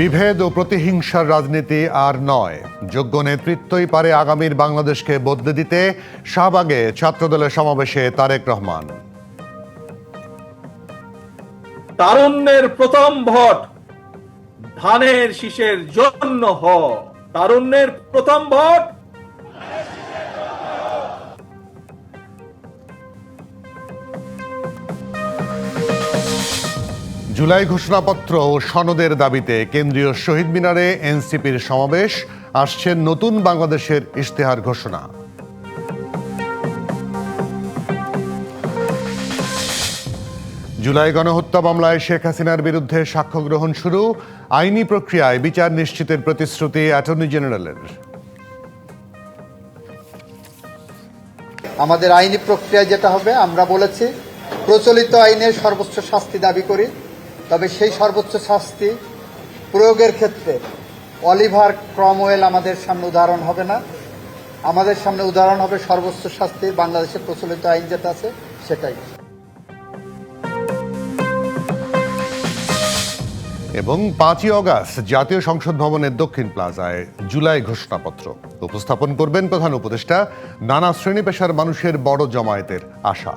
বিভেদ ও প্রতিহিংসার রাজনীতি আর নয়। যোগ্য নেতৃত্বই পারে আগামীর বাংলাদেশকে বদলে দিতে। শাহবাগে ছাত্রদলের সমাবেশে তারেক রহমান। তারুণ্যের প্রথম ভোট ধানের শীষের জন্য হ। তারুণ্যের প্রথম ভোট জুলাই ঘোষণাপত্র ও সনদের দাবিতে কেন্দ্রীয় শহীদ মিনারে এনসিপির সমাবেশ, আসছে নতুন বাংলাদেশের ইশতেহার ঘোষণা। জুলাই গণহত্যা মামলায় শেখ হাসিনার বিরুদ্ধে সাক্ষ্য গ্রহণ শুরু, আইনি প্রক্রিয়ায় বিচার নিশ্চিতের প্রতিশ্রুতি অ্যাটর্নি জেনারেলের। আমাদের আইনি প্রক্রিয়া যেটা হবে, আমরা বলেছি, প্রচলিত আইনের সর্বোচ্চ শাস্তি দাবি করি। তবে সেই সর্বোচ্চ শাস্তি প্রয়োগের ক্ষেত্রে অলিভার ক্রমওয়েল আমাদের সামনে উদাহরণ হবে না। আমাদের সামনে উদাহরণ হবে সর্বোচ্চ শাস্তি বাংলাদেশের প্রচলিত আইন যেটা আছে সেটাই। এবং পাঁচই অগাস্ট জাতীয় সংসদ ভবনের দক্ষিণ প্লাজায় জুলাই ঘোষণাপত্র উপস্থাপন করবেন প্রধান উপদেষ্টা। নানা শ্রেণি পেশার মানুষের বড় জমায়েতের আশা।